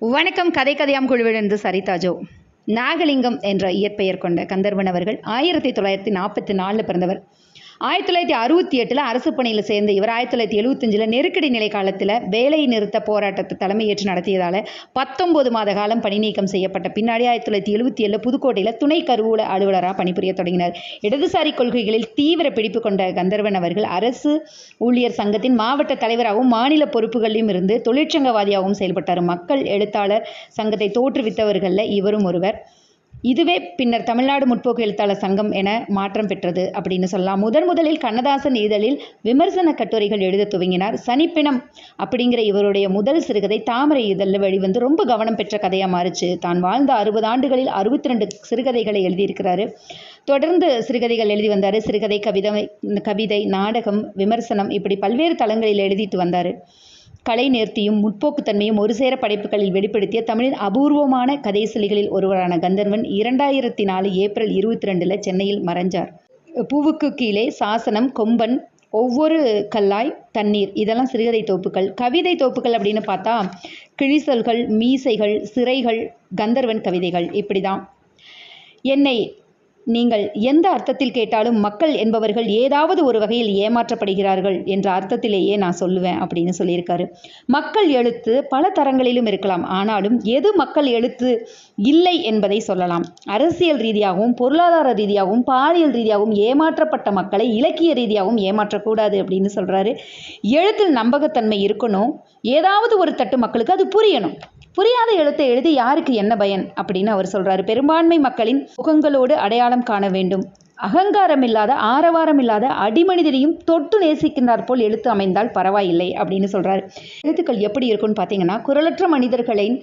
வணக்கம் கதை கதையாம் குழுவிலிருந்து சரிதாஜோ நாகலிங்கம் என்ற இயற்பெயர் கொண்ட கந்தர்வன் அவர்கள் ஆயிரத்தி தொள்ளாயிரத்தி நாற்பத்தி நாலில் பிறந்தவர். ஆயிரத்தி தொள்ளாயிரத்தி அறுபத்தி எட்டில் அரசு பணியில் சேர்ந்த இவர் ஆயிரத்தி தொள்ளாயிரத்தி எழுபத்தஞ்சில் நெருக்கடி நிலை காலத்தில் வேலை நிறுத்த போராட்டத்தை தலைமையேற்று நடத்தியதால் பத்தொன்பது மாத காலம் பணி நீக்கம் செய்யப்பட்ட பின்னாடி ஆயிரத்தி தொள்ளாயிரத்தி எழுபத்தி ஏழில் புதுக்கோட்டையில் துணை கருவூல அலுவலராக பணிபுரிய தொடங்கினார். இடதுசாரி கொள்கைகளில் தீவிர பிடிப்பு கொண்ட கந்தர்வன் அவர்கள் அரசு ஊழியர் சங்கத்தின் மாவட்ட தலைவராகவும் மாநில பொறுப்புகளிலும் இருந்து தொழிற்சங்கவாதியாகவும் செயல்பட்டார். மக்கள் எழுத்தாளர் சங்கத்தை தோற்றுவித்தவர்களில் இவரும் ஒருவர். இதுவே பின்னர் தமிழ்நாடு முற்போக்கு எழுத்தாளர் சங்கம் என மாற்றம் பெற்றது அப்படின்னு சொல்லலாம். முதன் முதலில் கண்ணதாசன் இதழில் விமர்சன கட்டுரைகள் எழுத துவங்கினார். சனிப்பினம் அப்படிங்கிற இவருடைய முதல் சிறுகதை தாமரை இதழில் வெளிவந்து ரொம்ப கவனம் பெற்ற கதையாக மாறுச்சு. தான் வாழ்ந்த அறுபது ஆண்டுகளில் அறுபத்தி ரெண்டு சிறுகதைகளை எழுதியிருக்கிறாரு. தொடர்ந்து சிறுகதைகள் எழுதி வந்தார். சிறுகதை கவிதை கவிதை நாடகம் விமர்சனம் இப்படி பல்வேறு தளங்களில் எழுதிட்டு வந்தார். கலை நேர்த்தியும் முற்போக்குத்தன்மையும் ஒரு சேர படைப்புகளில் வெளிப்படுத்திய தமிழின் அபூர்வமான கதைசொலிகளில் ஒருவரான கந்தர்வன் இரண்டாயிரத்தி நாலு ஏப்ரல் இருபத்தி ரெண்டில் சென்னையில் மறைஞ்சார். பூவுக்கு கீழே சாசனம் கொம்பன் ஒவ்வொரு கல்லாய் தண்ணீர் இதெல்லாம் சிறுகதை தொகுப்புகள் கவிதை தொகுப்புகள் அப்படின்னு பார்த்தா கிழிசல்கள் மீசைகள் சிறைகள் கந்தர்வன் கவிதைகள். இப்படி தான் என்னை நீங்கள் எந்த அர்த்தத்தில் கேட்டாலும் மக்கள் என்பவர்கள் ஏதாவது ஒரு வகையில் ஏமாற்றப்படுகிறார்கள் என்ற அர்த்தத்திலேயே நான் சொல்லுவேன் அப்படின்னு சொல்லியிருக்காரு. மக்கள் எழுத்து பல தரங்களிலும் இருக்கலாம். ஆனாலும் எது மக்கள் எழுத்து இல்லை என்பதை சொல்லலாம். அரசியல் ரீதியாகவும் பொருளாதார ரீதியாகவும் பாலியல் ரீதியாகவும் ஏமாற்றப்பட்ட மக்களை இலக்கிய ரீதியாகவும் ஏமாற்றக்கூடாது அப்படின்னு சொல்கிறாரு எழுத்தில் நம்பகத்தன்மை இருக்கணும். ஏதாவது ஒரு தட்டு மக்களுக்கு அது புரியணும். புரியாத எழுத்தை எழுதி யாருக்கு என்ன பயன்? அப்படின்னு அவர் சொல்றாரு. பெரும்பான்மை மக்களின் முகங்களோடு அடையாளம் காண வேண்டும். அகங்காரம் இல்லாத ஆரவாரம் இல்லாத அடிமனிதனையும் தொட்டு நேசிக்கின்றார் போல் எழுத்து அமைந்தால் பரவாயில்லை அப்படின்னு சொல்றாரு. எழுத்துக்கள் எப்படி இருக்கும்னு பார்த்தீங்கன்னா குரலற்ற மனிதர்களின்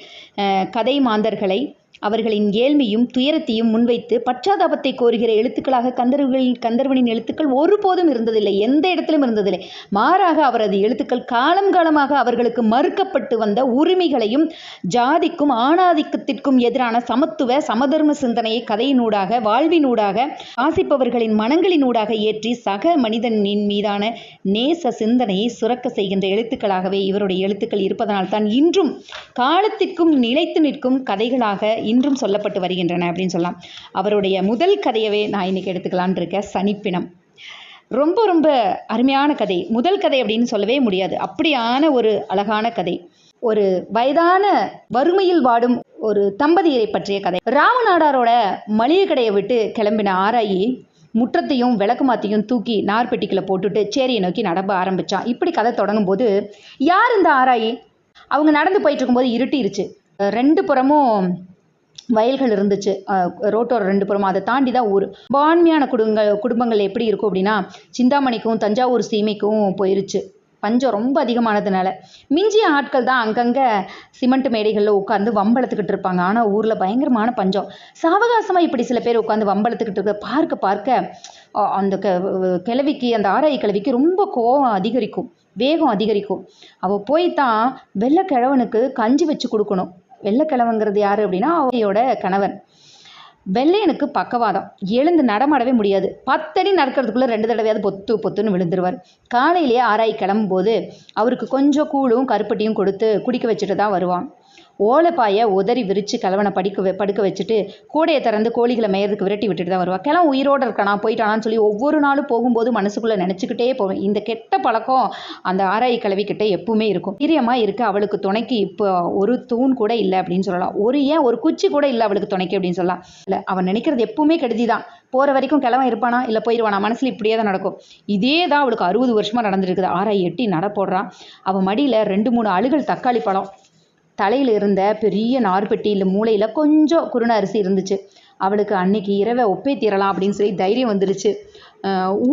கதை மாந்தர்களை அவர்களின் ஏழ்மையும் துயரத்தையும் முன்வைத்து பச்சாதாபத்தை கோருகிற எழுத்துக்களாக கந்தர்வர்களின் கந்தர்வனின் எழுத்துக்கள் ஒருபோதும் இருந்ததில்லை. எந்த இடத்திலும் இருந்ததில்லை. மாறாக அவரது எழுத்துக்கள் காலம் காலமாக அவர்களுக்கு மறுக்கப்பட்டு வந்த உரிமைகளையும் ஜாதிக்கும் ஆணாதிக்கத்திற்கும் எதிரான சமத்துவ சமதர்ம சிந்தனையை கதையினூடாக வாழ்வினூடாக வாசிப்பவர்களின் மனங்களினூடாக ஏற்றி சக மனிதனின் மீதான நேச சிந்தனையை சுரக்க செய்கின்ற எழுத்துக்களாகவே இவருடைய எழுத்துக்கள் இருப்பதனால் தான் இன்றும் காலத்திற்கும் நிலைத்து நிற்கும் கதைகளாக இன்றும் சொல்லப்பட்டு வருகின்றன அப்படின்னு சொல்லலாம். அவருடைய முதல் கதையவே நான் இன்னைக்கு எடுத்துக்கலான் இருக்கேன். சனிப்பினம். ரொம்ப ரொம்ப அருமையான கதை. முதல் கதை அப்படின்னு சொல்லவே முடியாது. அப்படியான ஒரு அழகான கதை. ஒரு வயதான வறுமையில் வாடும் ஒரு தம்பதியரை பற்றிய கதை. ராமநாடாரோட மளிகை கடையை விட்டு கிளம்பின ஆராயி முற்றத்தையும் விளக்குமாத்தையும் தூக்கி நார்பெட்டிக்குள்ள போட்டுட்டு சேரியை நோக்கி நடப்ப ஆரம்பிச்சான் இப்படி கதை தொடங்கும் போது யார் இந்த ஆராயி? அவங்க நடந்து போயிட்டு இருக்கும்போது இருட்டிருச்சு. ரெண்டு புறமும் வயல்கள் இருந்துச்சு. அஹ் ரோட்டோர ரெண்டு புறமும். அதை தாண்டி தான் ஊர். பான்மையான குடும்பங்கள் குடும்பங்கள் எப்படி இருக்கும் அப்படின்னா சிந்தாமணிக்கும் தஞ்சாவூர் சீமைக்கும் போயிருச்சு. பஞ்சம் ரொம்ப அதிகமானதுனால. மிஞ்சிய ஆட்கள் தான் அங்கங்கே சிமெண்ட் மேடைகளில் உட்காந்து வம்பளத்துக்கிட்டு இருப்பாங்க. ஆனால் ஊரில் பயங்கரமான பஞ்சம். சாவகாசமாக இப்படி சில பேர் உட்காந்து வம்பளத்துக்கிட்டு இருக்க பார்க்க பார்க்க அந்த க கிழவிக்கு அந்த ஆராய் கிழவிக்கு ரொம்ப கோவம் அதிகரிக்கும். வேகம் அதிகரிக்கும். அவள் போய் தான் வெள்ளைக்கிழவனுக்கு கஞ்சி வச்சு கொடுக்கணும். வெள்ளைக்கிழவங்கிறது யார் அப்படின்னா அவையோட கணவன். வெள்ளையனுக்கு பக்கவாதம். எழுந்து நடமாடவே முடியாது. பத்தடி நடக்கிறதுக்குள்ளே ரெண்டு தடவையாவது பொத்து பொத்துன்னு விழுந்துருவார். காலையிலேயே ஆராய் கிளம்பும்போது அவருக்கு கொஞ்சம் கூழும் கருப்பட்டியும் கொடுத்து குடிக்க வச்சுட்டு தான் வருவான். ஓலைப்பாயை உதறி விரித்து கிழவனை படிக்க வ- படுக்க வச்சுட்டு கூடையை திறந்து கோழிகளை மேயறதுக்கு விரட்டி விட்டுட்டு தான் வருவாள் கிளம்ப உயிரோடு இருக்கானா போயிட்டானான்னு சொல்லி ஒவ்வொரு நாளும் போகும்போது மனசுக்குள்ளே நினச்சிக்கிட்டே போவேன். இந்த கெட்ட பழக்கம் அந்த ஆராய் கிழவிக்கிட்ட எப்பவுமே இருக்கும். பிரியமாக இருக்க அவளுக்கு துணைக்கு இப்போ ஒரு தூண் கூட இல்லை அப்படின்னு சொல்லலாம். ஒரு ஏன் ஒரு குச்சி கூட இல்லை அவளுக்கு துணைக்கு அப்படின்னு சொல்லலாம். இல்லை அவன் நினைக்கிறது எப்பவுமே கெடுதி தான். போகிற வரைக்கும் கிழவன் இருப்பானா இல்லை போயிடுவானா மனசில் இப்படியே தான் நடக்கும். இதே தான் அவளுக்கு அறுபது வருஷமாக நடந்துருக்குது ஆராய் எட்டி நட போடுறான் அவன் மடியில் ரெண்டு மூணு அழுகல் தக்காளி பழம். தலையில் இருந்த பெரிய நார்பெட்டியில் மூளையில் கொஞ்சம் குருண அரிசி இருந்துச்சு. அவளுக்கு அன்னைக்கு இரவை ஒப்பே தீரலாம் அப்படின்னு சொல்லி தைரியம் வந்துருச்சு.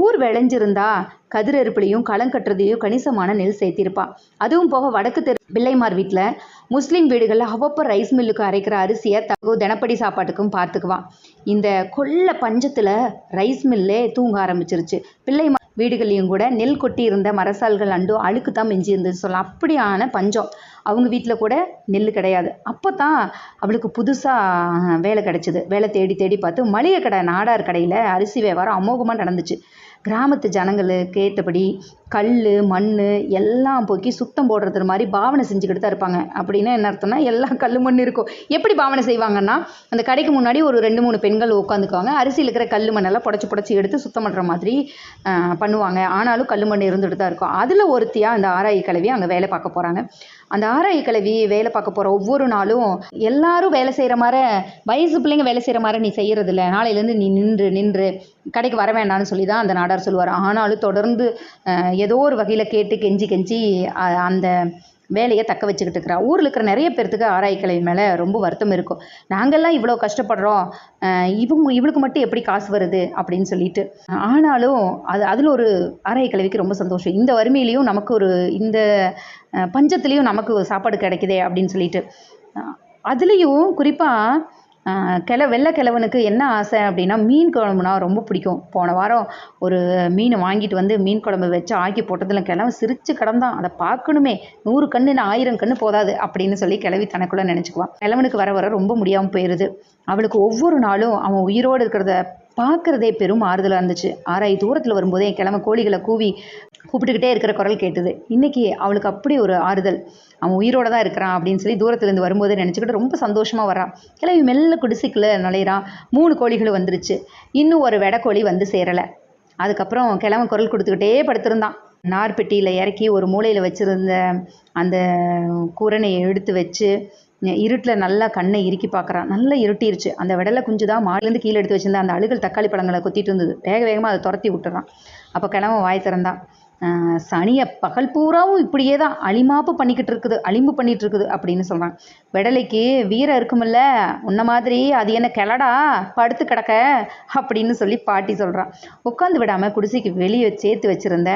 ஊர் விளைஞ்சிருந்தா கதிரறுப்புலையும் களங்கட்டுறதையும் கணிசமான நெல் சேர்த்திருப்பா. அதுவும் போக வடக்கு தெரு பிள்ளைமார் வீட்டில் முஸ்லீம் வீடுகளில் அவ்வப்போ ரைஸ் மில்லுக்கு அரைக்கிற அரிசியை தகு தினப்படி சாப்பாட்டுக்கும் பார்த்துக்குவான் இந்த கொள்ள பஞ்சத்தில் ரைஸ் மில்லே தூங்க ஆரம்பிச்சிருச்சு. பிள்ளைமார் வீடுகளையும் கூட நெல் கொட்டி இருந்த மரசால்கள் அண்டும் அழுக்கு தான் மிஞ்சி இருந்துச்சு சொல்லலாம் அப்படியான பஞ்சம். அவங்க வீட்டில் கூட நெல் கிடையாது. அப்போ தான் அவளுக்கு புதுசாக வேலை கிடைச்சிது. வேலை தேடி தேடி பார்த்து மளிகை கடை நாடார் கடையில் அரிசி வியாபாரம் அமோகமாக நடந்துச்சு. கிராமத்து ஜனங்களுக்கு ஏற்றபடி கல் மண் எல்லாம் போக்கி சுத்தம் போடுறது மாதிரி பாவனை செஞ்சுக்கிட்டு தான் இருப்பாங்க. அப்படின்னா என்ன அர்த்தம்னா எல்லாம் கல் மண் இருக்கும். எப்படி பாவனை செய்வாங்கன்னா அந்த கடைக்கு முன்னாடி ஒரு ரெண்டு மூணு பெண்கள் உட்காந்துக்குவாங்க. அரிசியில் இருக்கிற கல் மண்ணெல்லாம் புடச்சி புடச்சி எடுத்து சுத்தம் பண்ணுற மாதிரி பண்ணுவாங்க. ஆனாலும் கல் மண் இருந்துகிட்டு தான் இருக்கும். அதில் ஒருத்தியாக அந்த ஆராய் கிழவி அங்கே வேலை பார்க்க போகிறாங்க அந்த ஆராய கிழவி வேலை பார்க்க போகிற ஒவ்வொரு நாளும் எல்லாரும் வேலை செய்கிற மாதிரி வயசு பிள்ளைங்க வேலை செய்கிற மாதிரி நீ செய்கிறதில்ல நாளையிலேருந்து நீ நின்று நின்று கடைக்கு வர வேண்டாம்னு சொல்லி தான் அந்த நாடார் சொல்லுவார். ஆனாலும் தொடர்ந்து ஏதோ ஒரு வகையில் கேட்டு கெஞ்சி கெஞ்சி அந்த வேலையை தக்க வச்சுக்கிட்டு இருக்கிறா. ஊரில் இருக்கிற நிறைய பேர்த்துக்கு ஆராய் மேலே ரொம்ப வருத்தம் இருக்கும். நாங்கள்லாம் இவ்வளோ கஷ்டப்படுறோம். இவங்க இவளுக்கு மட்டும் எப்படி காசு வருது அப்படின்னு சொல்லிட்டு. ஆனாலும் அது அதில் ஒரு ஆராய் ரொம்ப சந்தோஷம். இந்த வறுமையிலையும் நமக்கு ஒரு இந்த பஞ்சத்துலேயும் நமக்கு சாப்பாடு கிடைக்குதே அப்படின்னு சொல்லிட்டு. அதுலேயும் குறிப்பாக கிள வெள்ளை கிழவனுக்கு என்ன ஆசை அப்படின்னா மீன் குழம்புனா ரொம்ப பிடிக்கும். போன வாரம் ஒரு மீன் வாங்கிட்டு வந்து மீன் குழம்பு வச்சு ஆக்கி போட்டதில் கிழவன் சிரிச்சு கிடந்தான் அதை பார்க்கணுமே நூறு கண்ணுன்னு ஆயிரம் கண்ணு போதாது அப்படின்னு சொல்லி கிளவி தனக்குள்ளே நினச்சிக்குவான் கிழவனுக்கு வர வர ரொம்ப முடியாமல் போயிடுது அவளுக்கு ஒவ்வொரு நாளும் அவன் உயிரோடு இருக்கிறத பார்க்குறதே பெரும் ஆறுதலாக இருந்துச்சு. ஆறாய் தூரத்தில் வரும்போதே கிழமை கோழிகளை கூவி கூப்பிட்டுக்கிட்டே இருக்கிற குரல் கேட்டுது. இன்னைக்கு அவளுக்கு அப்படி ஒரு ஆறுதல். அவன் உயிரோட தான் இருக்கிறான் அப்படின்னு சொல்லி தூரத்துலேருந்து வரும்போதே நினச்சிக்கிட்டு ரொம்ப சந்தோஷமாக வரான் கிளவி மெல்ல குடிசைக்குள்ளே நுழையிறான். மூணு கோழிகளும் வந்துருச்சு. இன்னும் ஒரு வெடக்கோழி வந்து சேரலை. அதுக்கப்புறம் கிழவன் குரல் கொடுத்துக்கிட்டே படுத்திருந்தான். நார்பெட்டியில் இறக்கி ஒரு மூலையில் வச்சுருந்த அந்த குரணையை எடுத்து வச்சு இருட்டில் நல்லா கண்ணை இறுக்கி பார்க்குறான். நல்லா இருட்டிருச்சு. அந்த விடலை குஞ்சு தான் மாடிலேருந்து கீழே எடுத்து வச்சிருந்த அந்த அழுகல் தக்காளி பழங்களை கொத்திட்டு இருந்தது. வேக வேகமாக அதை துரத்தி விட்டுறான். அப்போ கிழவன் வாய் திறந்தான். சனியை பகல் பூராவும் இப்படியே தான் அழிமாப்பு பண்ணிக்கிட்டு இருக்குது அழிம்பு பண்ணிட்டு இருக்குது அப்படின்னு சொல்கிறாங்க விடலைக்கு வீரம் இருக்குமில்ல உன்ன மாதிரி அது என்ன கிளடா படுத்து கிடக்க அப்படின்னு சொல்லி பாட்டி சொல்கிறான் உட்காந்து விடாமல் குடிசைக்கு வெளியே சேர்த்து வச்சுருந்த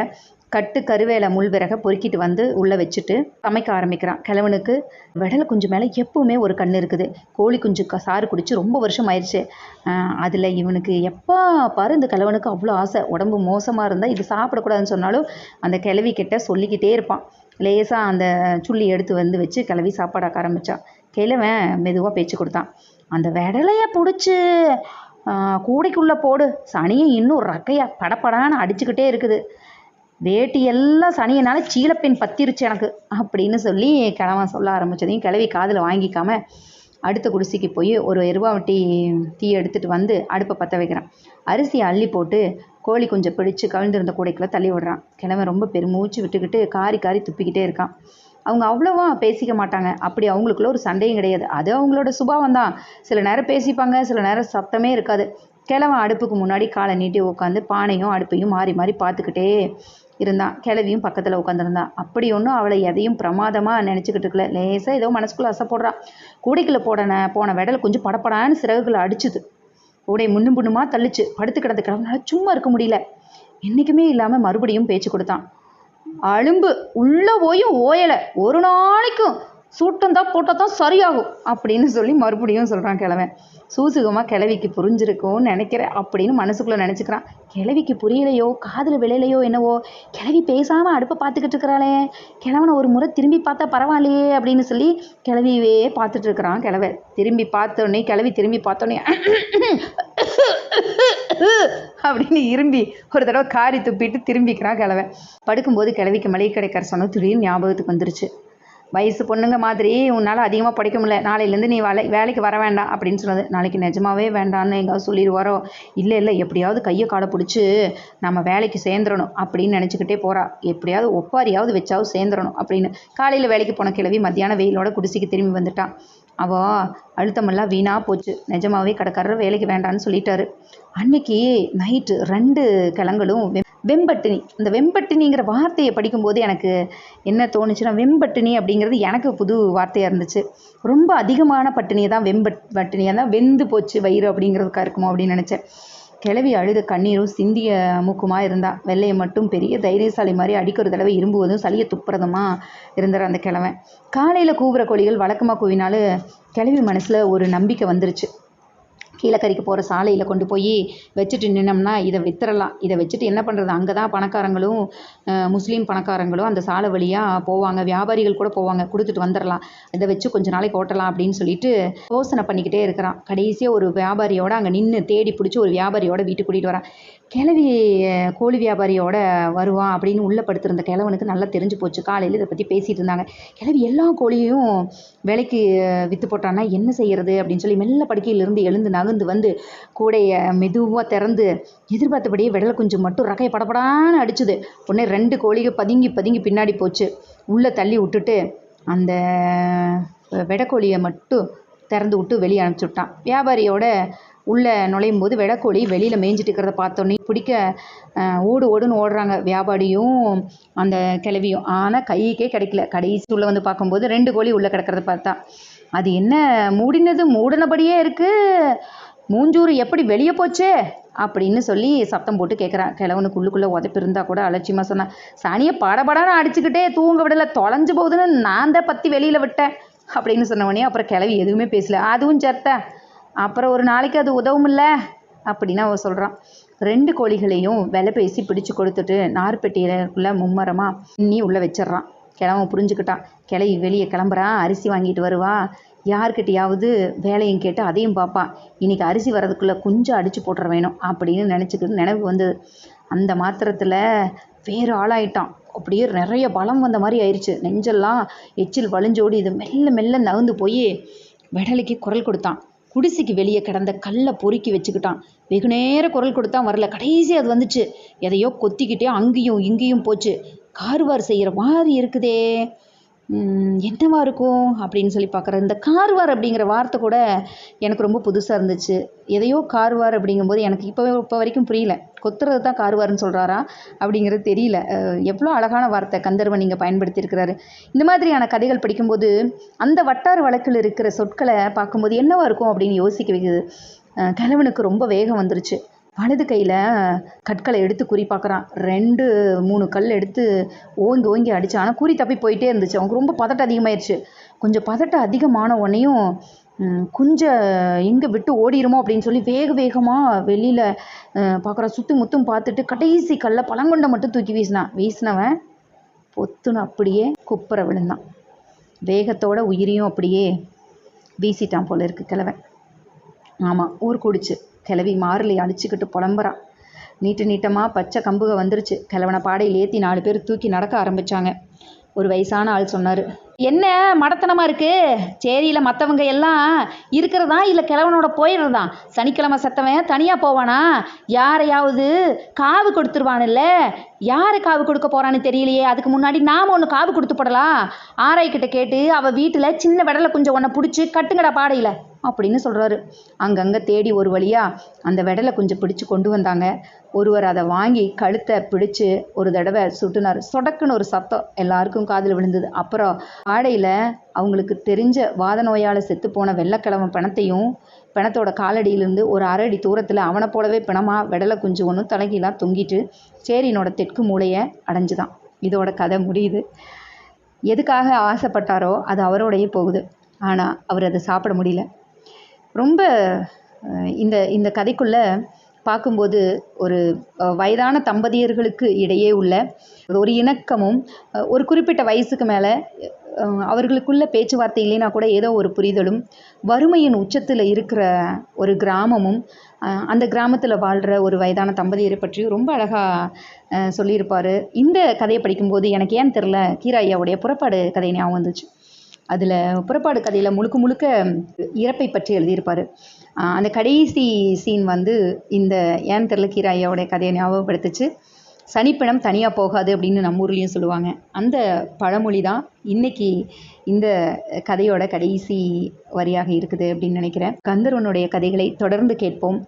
கட்டு கருவேலை முள்விறக பொறுக்கிட்டு வந்து உள்ளே வச்சுட்டு சமைக்க ஆரம்பிக்கிறான். கிழவனுக்கு விடலை குஞ்சு மேலே எப்பவுமே ஒரு கண் இருக்குது. கோழி குஞ்சு க- சாறு குடிச்சு ரொம்ப வருஷம் ஆயிடுச்சு. அதில் இவனுக்கு எப்போ பாரு இந்த கிழவனுக்கு அவ்வளோ ஆசை. உடம்பு மோசமாக இருந்தால் இது சாப்பிடக்கூடாதுன்னு சொன்னாலும் அந்த கிழவி கிட்ட சொல்லிக்கிட்டே இருப்பான். லேசாக அந்த சுள்ளி எடுத்து வந்து வச்சு கிளவி சாப்பாடாக்க ஆரம்பித்தான் கிழவன் மெதுவாக பேச்சு கொடுத்தான். அந்த விடலையை பிடிச்சி கூடைக்குள்ளே போடு. சனியை இன்னும் ரக்கையாக படப்படான்னு அடிச்சுக்கிட்டே இருக்குது. வேட்டி எல்லாம் சனியனால சீலப்பெண் பத்திருச்சு எனக்கு அப்படின்னு சொல்லி கிழவன் சொல்ல ஆரம்பிச்சதையும் கிழவி காதில் வாங்கிக்காம அடுத்த குடிசைக்கு போய் ஒரு எருவாவட்டி தீ எடுத்துட்டு வந்து அடுப்பை பற்ற வைக்கிறான். அரிசியை அள்ளி போட்டு கோழி கொஞ்சம் பிடிச்சு கவிழ்ந்திருந்த கூடைக்குள்ளே தள்ளி விடுறான். கிழவன் ரொம்ப பெருமூச்சு விட்டுக்கிட்டு காரி காரி துப்பிக்கிட்டே இருக்கான். அவங்க அவ்வளோவா பேசிக்க மாட்டாங்க. அப்படி அவங்களுக்குள்ள ஒரு சண்டையும் கிடையாது. அது அவங்களோட சுபாவம் தான். சில நேரம் பேசிப்பாங்க சில நேரம் சத்தமே இருக்காது. கிழவன் அடுப்புக்கு முன்னாடி காலை நீட்டி உட்காந்து பானையும் அடுப்பையும் மாறி மாறி பார்த்துக்கிட்டே இருந்தான். கிழவியும் பக்கத்தில் உட்காந்துருந்தான் அப்படி ஒன்றும் அவளை எதையும் பிரமாதமாக நினச்சிக்கிட்டு இருக்கல. லேசாக ஏதோ மனசுக்குள்ளே அசைப்படுறான் கூடைக்குள்ளே போடன போன விடல் கொஞ்சம் படப்படான்னு சிறகுகளை அடிச்சுது. கூடை முன்னும் புண்ணுமா தள்ளிச்சு. படுத்து கிடந்த கிழவனால சும்மா இருக்க முடியல. என்றைக்குமே இல்லாமல் மறுபடியும் பேச்சு கொடுத்தான். அலும்பு உள்ளே போயும் ஓயலை. ஒரு நாளைக்கும் சூட்டம் தான் போட்டால் தான் சரியாகும் அப்படின்னு சொல்லி மறுபடியும் சொல்கிறான் கிழவன். சூசுகமாக கிழவிக்கு புரிஞ்சிருக்கும்னு நினைக்கிறேன் அப்படின்னு மனசுக்குள்ளே நினச்சிக்கிறான். கிழவிக்கு புரியலையோ காதில் விளையலையோ என்னவோ கிழவி பேசாமல் அடுப்பை பார்த்துக்கிட்டு இருக்கிறாளே கிழவனை ஒரு முறை திரும்பி பார்த்தா பரவாயில்லையே அப்படின்னு சொல்லி கிழவியவே பார்த்துட்டு இருக்கிறான் கிழவன். திரும்பி பார்த்தோன்னே கிழவி திரும்பி பார்த்தோன்னே அப்படின்னு இரும்பி ஒரு தடவை காரி துப்பிட்டு திரும்பிக்கிறான் கிழவன். படுக்கும்போது கிழவிக்கு மளிகை கடைக்கார சொன்ன திடீர்னு ஞாபகத்துக்கு வந்துருச்சு. வயசு பொண்ணுங்க மாதிரி உன்னால் அதிகமாக படிக்க முடியல. நாளையிலேருந்து நீ வேலை வேலைக்கு வர வேண்டாம் அப்படின்னு சொன்னது. நாளைக்கு நிஜமாவே வேண்டான்னு எங்கேயாவது சொல்லிடுவாரோ? இல்லை இல்லை எப்படியாவது கையை காலை பிடிச்சி நம்ம வேலைக்கு சேர்ந்துடணும் அப்படின்னு நினச்சிக்கிட்டே போகிறா எப்படியாவது ஒப்பாரியாவது வச்சாவது சேர்ந்துடணும் அப்படின்னு. காலையில் வேலைக்கு போன கிழவி மத்தியான வெயிலோட குடிசைக்கு திரும்பி வந்துட்டான் அவ அழுத்தமெல்லாம் வீணாக போச்சு. நிஜமாவே கடைக்காரர் வேலைக்கு வேண்டான்னு சொல்லிட்டாரு. அன்னைக்கு நைட்டு ரெண்டு கிழங்களும் வெம்பட்டினி. இந்த வெம்பட்டினிங்கிற வார்த்தையை படிக்கும்போது எனக்கு என்ன தோணுச்சுன்னா வெம்பட்டினி அப்படிங்கிறது எனக்கு புது வார்த்தையாக இருந்துச்சு. ரொம்ப அதிகமான பட்டினியை தான் வெம்பட் பட்டினியாக தான் வெந்து போச்சு வயிறு அப்படிங்கிறதுக்காக இருக்குமோ அப்படின்னு நினச்சேன். கிளவி அழுத கண்ணீரும் சிந்திய மூக்குமா இருந்தா. வெள்ளையை மட்டும் பெரிய தைரியசாலி மாதிரி அடிக்கிற தடவை இரும்புவதும் சளியை துப்புறதுமா இருந்தார் அந்த கிழவன். காலையில் கூவுற கோழிகள் வழக்கமாக கூவினாலும் கிளவி மனசில் ஒரு நம்பிக்கை வந்துருச்சு. கீழக்கரைக்கு போகிற சாலையில் கொண்டு போய் வச்சுட்டு நின்னோம்னா இதை வித்துறலாம். இதை வச்சுட்டு என்ன பண்ணுறது அங்கே தான் பணக்காரங்களும் முஸ்லீம் பணக்காரங்களும் அந்த சாலை வழியாக போவாங்க. வியாபாரிகள் கூட போவாங்க. கொடுத்துட்டு வந்துடலாம் இதை வச்சு கொஞ்ச நாளைக்கு ஓட்டலாம் அப்படின்னு சொல்லிட்டு யோசனை பண்ணிக்கிட்டே இருக்கிறான். கடைசியாக ஒரு வியாபாரியோட அங்கே நின்று தேடி பிடிச்சி ஒரு வியாபாரியோட வீட்டுக்கு கூட்டிகிட்டு வரான். கிழவி கோழி வியாபாரியோட வருவான் அப்படின்னு உள்ளே படுத்திருந்த கிழவனுக்கு நல்லா தெரிஞ்சு போச்சு. காலையில் இதை பற்றி பேசிகிட்டு இருந்தாங்க. கிழவி எல்லா கோழியையும் விலைக்கு விற்று போட்டான்னா என்ன செய்யறது அப்படின்னு சொல்லி மெல்ல படுக்கையிலிருந்து எழுந்து நகர்ந்து வந்து கூடைய மெதுவாக திறந்து எதிர்பார்த்தபடியே விடலை குஞ்சு மட்டும் ரகையை படப்படான்னு அடிச்சுது. உடனே ரெண்டு கோழிகள் பதுங்கி பதுங்கி பின்னாடி போச்சு. உள்ளே தள்ளி விட்டுட்டு அந்த வெடைக்கோழியை மட்டும் திறந்து விட்டு வெளியே அனுப்பிச்சி விட்டான். வியாபாரியோட உள்ளே நுழையும் போது வெடைக்கோழி வெளியில் மேய்ஞ்சிட்டு இருக்கிறத பார்த்தோன்னே பிடிக்க ஓடு ஓடுன்னு ஓடுறாங்க. வியாபாரியும் அந்த கிளவியும் ஆனால் கைக்கே கிடைக்கல. கடைசி உள்ளே வந்து பார்க்கும்போது ரெண்டு கோழி உள்ளே கிடக்கிறத பார்த்தா அது என்ன மூடினது? மூடினபடியே இருக்குது மூஞ்சூறு எப்படி வெளியே போச்சே? அப்படின்னு சொல்லி சத்தம் போட்டு கேட்குறான் கிழவனுக்கு உள்ளுக்குள்ளே உதப்பு கூட அலட்சியமாக சொன்னான் சனியை படபடான்னு அடிச்சுக்கிட்டே தூங்க விடலை. தொலைஞ்சு போகுதுன்னு நான் தான் பற்றி வெளியில் விட்டேன். அப்படின்னு சொன்ன உடனே அப்புறம் கிளவி எதுவுமே பேசல. அதுவும் சேர்த்தேன் அப்புறம் ஒரு நாளைக்கு அது உதவுமில்ல அப்படின்னு அவன் சொல்கிறான் ரெண்டு கோழிகளையும் விலை பேசி பிடிச்சு கொடுத்துட்டு நார்பெட்டியிலக்குள்ளே மும்மரமாக இன்னி உள்ளே வச்சிடுறான். கிளவன் புரிஞ்சுக்கிட்டான். கிளவி வெளியே கிளம்புறான் அரிசி வாங்கிட்டு வருவா. யார்கிட்டையாவது வேலையும் கேட்டு அதையும் பார்ப்பான் இன்னைக்கு அரிசி வர்றதுக்குள்ளே கொஞ்சம் அடித்து போட்டுற வேணும் அப்படின்னு நினச்சிக்கிட்டு நினைவு வந்தது. அந்த மாத்திரத்தில் வேறு ஆளாயிட்டான். அப்படியே நிறைய பலம் வந்த மாதிரி ஆயிடுச்சு நெஞ்செல்லாம் எச்சில் வழிஞ்சோடி இது மெல்ல மெல்ல நகர்ந்து போய் விடலைக்கு குரல் கொடுத்தான். குடிசைக்கு வெளியே கிடந்த கல்லை பொறுக்கி வச்சுக்கிட்டான். வெகு நேரம் குரல் கொடுத்தான் வரல கடைசி அது வந்துச்சு. எதையோ கொத்திக்கிட்டே அங்கேயும் இங்கேயும் போச்சு. கார்வார் செய்கிற மாதிரி இருக்குதே. என்னவா இருக்கும்? அப்படின்னு சொல்லி பார்க்குறேன் இந்த கார்வார் அப்படிங்கிற வார்த்தை கூட எனக்கு ரொம்ப புதுசாக இருந்துச்சு. எதையோ கார்வார் அப்படிங்கும்போது எனக்கு இப்போவே இப்போ வரைக்கும் புரியல. கொத்துறது தான் கார்வார்னு சொல்கிறாரா அப்படிங்கிறது தெரியல. எவ்வளோ அழகான வார்த்தை கந்தர்வன் நீங்கள் பயன்படுத்தியிருக்கிறாரு. இந்த மாதிரியான கதைகள் படிக்கும்போது அந்த வட்டார வழக்கில் இருக்கிற சொற்களை பார்க்கும்போது என்னவா இருக்கும் அப்படின்னு யோசிக்க வைக்குது. கிழவனுக்கு ரொம்ப வேகம் வந்துருச்சு. வலது கையில் கற்களை எடுத்து குறி பார்க்குறான். ரெண்டு மூணு கல் எடுத்து ஓங்கி ஓங்கி அடித்தான் ஆனால் குறி தப்பி போயிட்டே இருந்துச்சு. அவனுக்கு ரொம்ப பதட்டம் அதிகமாயிருச்சு. கொஞ்சம் பதட்டம் அதிகமான உடனேயும் குஞ்ச எங்கே விட்டு ஓடிருமோ அப்படின்னு சொல்லி வேக வேகமாக வெளியில் பார்க்குறான். சுற்றி முத்தும் பார்த்துட்டு கடைசி கல்லை பழங்கொண்டை மட்டும் தூக்கி வீசினான். வீசினவன் பொத்துன்னு அப்படியே குப்புற விழுந்தான். வேகத்தோட உயிரியும் அப்படியே வீசிட்டான் போல இருக்கு கிழவன். ஆமாம் ஊர் குடிச்சு. கிளவி மாறிலி அடிச்சுக்கிட்டு புலம்புறான் நீட்டு நீட்டமாக பச்சை கம்புக வந்துருச்சு. கிழவனை பாடையில் ஏற்றி நாலு பேர் தூக்கி நடக்க ஆரம்பிச்சாங்க. ஒரு வயசான ஆள் சொன்னார் என்ன மடத்தனமாக இருக்குது சேரியில் மற்றவங்க எல்லாம் இருக்கிறதா இல்லை கிழவனோட போயிடுறதா? சனிக்கிழமை செத்தவன் தனியாக போவானா? யாரையாவது காவு கொடுத்துருவான்ல? யாரை காவு கொடுக்க போகிறான்னு தெரியலையே. அதுக்கு முன்னாடி நாம் ஒன்று காவு கொடுத்து போடலாம். கேட்டு அவள் வீட்டில் சின்ன விடலை கொஞ்சம் ஒன்றை பிடிச்சி கட்டுங்கடா பாடையில். அப்படின்னு சொல்கிறாரு அங்கங்கே தேடி ஒரு வழியாக அந்த விடலை கொஞ்சம் பிடிச்சு கொண்டு வந்தாங்க. ஒருவர் அதை வாங்கி கழுத்தை பிடிச்சு ஒரு தடவை சுட்டுனார். சொடக்குன்னு ஒரு சத்தம் எல்லாருக்கும் காதில் விழுந்தது. அப்புறம் ஆடையில் அவங்களுக்கு தெரிஞ்ச வாத நோயால் செத்துப்போன வெள்ளைக்கிழமை பிணத்தையும் பிணத்தோட காலடியிலேருந்து ஒரு அரை அடி தூரத்தில் அவனை போலவே பிணமாக விடலை குஞ்சு ஒன்று தலைகீழாக தொங்கிட்டு சேரியினோட தெற்கு மூளையை அடைஞ்சுதான். இதோட கதை முடியுது. எதுக்காக ஆசைப்பட்டாரோ அது அவரோடையே போகுது. ஆனால் அவர் அதை சாப்பிட முடியல. ரொம்ப இந்த இந்த கதைக்குள்ளே பார்க்கும்போது ஒரு வயதான தம்பதியர்களுக்கு இடையே உள்ள ஒரு இணக்கமும் ஒரு குறிப்பிட்ட வயசுக்கு மேலே அவர்களுக்குள்ள பேச்சுவார்த்தை இல்லைனா கூட ஏதோ ஒரு புரிதலும் வறுமையின் உச்சத்தில் இருக்கிற ஒரு கிராமமும் அந்த கிராமத்தில் வாழ்கிற ஒரு வயதான தம்பதியரை பற்றியும் ரொம்ப அழகாக சொல்லியிருப்பார். இந்த கதையை படிக்கும்போது எனக்கு ஏன் தெரில கீரா ஐயாவுடைய புறப்பாடு கதை ஞாபகம் வந்துச்சு. அதில் புறப்பாடு கதையில் முழுக்க முழுக்க இறப்பை பற்றி எழுதியிருப்பார். அந்த கடைசி சீன் வந்து இந்த ஏன் தெரில கீரா ஐயாவுடைய கதையை ஞாபகப்படுத்துச்சு. சனிப்பிணம் தனியாக போகாது அப்படின்னு நம்ம ஊர்லேயும் சொல்லுவாங்க. அந்த பழமொழி தான் இன்னைக்கு இந்த கதையோட கடைசி வரியாக இருக்குது அப்படின்னு நினைக்கிறேன். கந்தர்வனுடைய கதைகளை தொடர்ந்து கேட்போம்.